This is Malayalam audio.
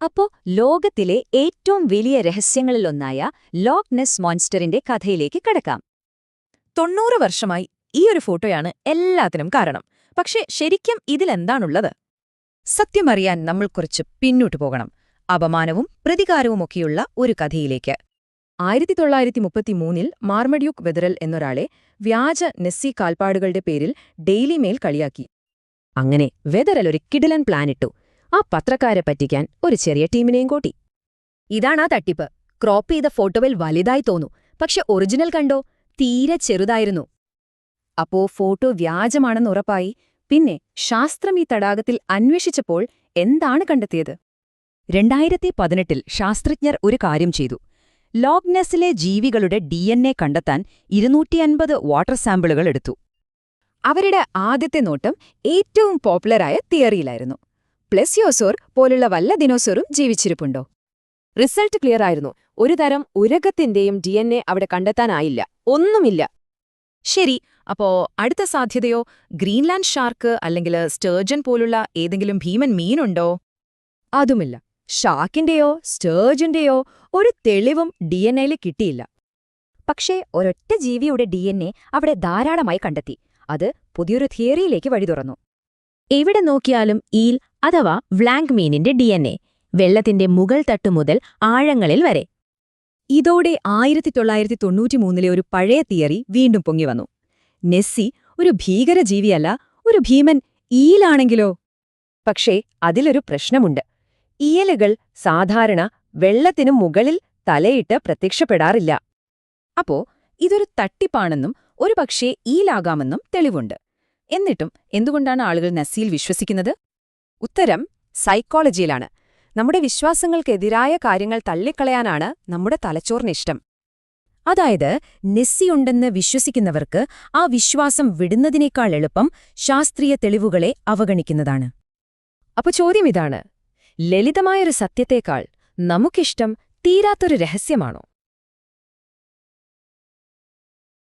അപ്പോ ലോകത്തിലെ ഏറ്റവും വലിയ രഹസ്യങ്ങളിലൊന്നായ ലോക്നെസ് മോൺസ്റ്ററിന്റെ കഥയിലേക്ക് കടക്കാം. തൊണ്ണൂറ് വർഷമായി ഈ ഒരു ഫോട്ടോയാണ് എല്ലാത്തിനും കാരണം. പക്ഷേ ശരിക്കും ഇതിലെന്താണുള്ളത്? സത്യമറിയാൻ നമ്മൾ കുറച്ച് പിന്നോട്ടു പോകണം. അപമാനവും പ്രതികാരവുമൊക്കെയുള്ള ഒരു കഥയിലേക്ക്. ആയിരത്തി തൊള്ളായിരത്തി മുപ്പത്തിമൂന്നിൽ മാർമഡ്യൂക്ക് വെതറൽ എന്നൊരാളെ വ്യാജ നെസ്സി കാൽപ്പാടുകളുടെ പേരിൽ ഡെയിലി മെയിൽ കളിയാക്കി. അങ്ങനെ വെദറൽ ഒരു കിടിലൻ പ്ലാനിട്ടു ആ പത്രക്കാരെ പറ്റിക്കാൻ ഒരു ചെറിയ ടീമിനെയും കൂട്ടി. ഇതാണാ തട്ടിപ്പ്. ക്രോപ്പ് ചെയ്ത ഫോട്ടോയിൽ വലുതായി തോന്നു. പക്ഷെ ഒറിജിനൽ കണ്ടോ? തീരെ ചെറുതായിരുന്നു. അപ്പോ ഫോട്ടോ വ്യാജമാണെന്ന് ഉറപ്പായി. പിന്നെ ശാസ്ത്രം ഈ തടാകത്തിൽ അന്വേഷിച്ചപ്പോൾ എന്താണ് കണ്ടെത്തിയത്? രണ്ടായിരത്തി പതിനെട്ടിൽ ശാസ്ത്രജ്ഞർ ഒരു കാര്യം ചെയ്തു. ലോഗ്നെസ്സിലെ ജീവികളുടെ ഡി എൻ എ കണ്ടെത്താൻ ഇരുന്നൂറ്റിയൻപത് വാട്ടർ സാമ്പിളുകൾ എടുത്തു. അവരുടെ ആദ്യത്തെ നോട്ടം ഏറ്റവും പോപ്പുലറായ തിയറിയിലായിരുന്നു. പ്ലെസിയോസോർ പോലുള്ള വല്ല ദിനോസോറും ജീവിച്ചിരിപ്പുണ്ടോ? റിസൾട്ട് ക്ലിയർ ആയിരുന്നു ഒരു തരം ഉരകത്തിന്റെയും ഡി എൻ എ അവിടെ കണ്ടെത്താനായില്ല. ഒന്നുമില്ല. ശരി അപ്പോ അടുത്ത സാധ്യതയോ? ഗ്രീൻലാൻഡ് ഷാർക്ക് അല്ലെങ്കിൽ സ്റ്റേർജൻ പോലുള്ള ഏതെങ്കിലും ഭീമൻ മീനുണ്ടോ? അതുമില്ല. ഷാക്കിന്റെയോ സ്റ്റേർജിന്റെയോ ഒരു തെളിവും ഡി എൻ എയിൽ കിട്ടിയില്ല. പക്ഷേ ഒരൊറ്റ ജീവിയുടെ ഡി എൻ എ അവിടെ ധാരാളമായി കണ്ടെത്തി. അത് പുതിയൊരു തിയറിയിലേക്ക് വഴി തുറന്നു. എവിടെ നോക്കിയാലും ഈൽ അഥവാ വ്ലാങ്ക് മീനിന്റെ ഡി വെള്ളത്തിന്റെ മുകൾ തട്ടു മുതൽ ആഴങ്ങളിൽ വരെ. ഇതോടെ ആയിരത്തി തൊള്ളായിരത്തി തൊണ്ണൂറ്റിമൂന്നിലെ ഒരു പഴയ തിയറി വീണ്ടും പൊങ്ങിവന്നു നെസ്സി ഒരു ഭീകര ജീവിയല്ല ഒരു ഭീമൻ ഈലാണെങ്കിലോ പക്ഷേ അതിലൊരു പ്രശ്നമുണ്ട്. ഈയലുകൾ സാധാരണ വെള്ളത്തിനു മുകളിൽ തലയിട്ട് പ്രത്യക്ഷപ്പെടാറില്ല. അപ്പോ ഇതൊരു തട്ടിപ്പാണെന്നും ഒരുപക്ഷേ ഈലാകാമെന്നും തെളിവുണ്ട്. എന്നിട്ടും എന്തുകൊണ്ടാണ് ആളുകൾ നസ്സിയിൽ വിശ്വസിക്കുന്നത്? ഉത്തരം സൈക്കോളജിയിലാണ് നമ്മുടെ വിശ്വാസങ്ങൾക്കെതിരായ കാര്യങ്ങൾ തള്ളിക്കളയാനാണ് നമ്മുടെ തലച്ചോറിനിഷ്ടം അതായത് നെസ്സിയുണ്ടെന്ന് വിശ്വസിക്കുന്നവർക്ക് ആ വിശ്വാസം വിടുന്നതിനേക്കാൾ എളുപ്പം ശാസ്ത്രീയ തെളിവുകളെ അവഗണിക്കുന്നതാണ്. അപ്പൊ ചോദ്യം ഇതാണ്. ലളിതമായൊരു സത്യത്തേക്കാൾ നമുക്കിഷ്ടം തീരാത്തൊരു രഹസ്യമാണോ?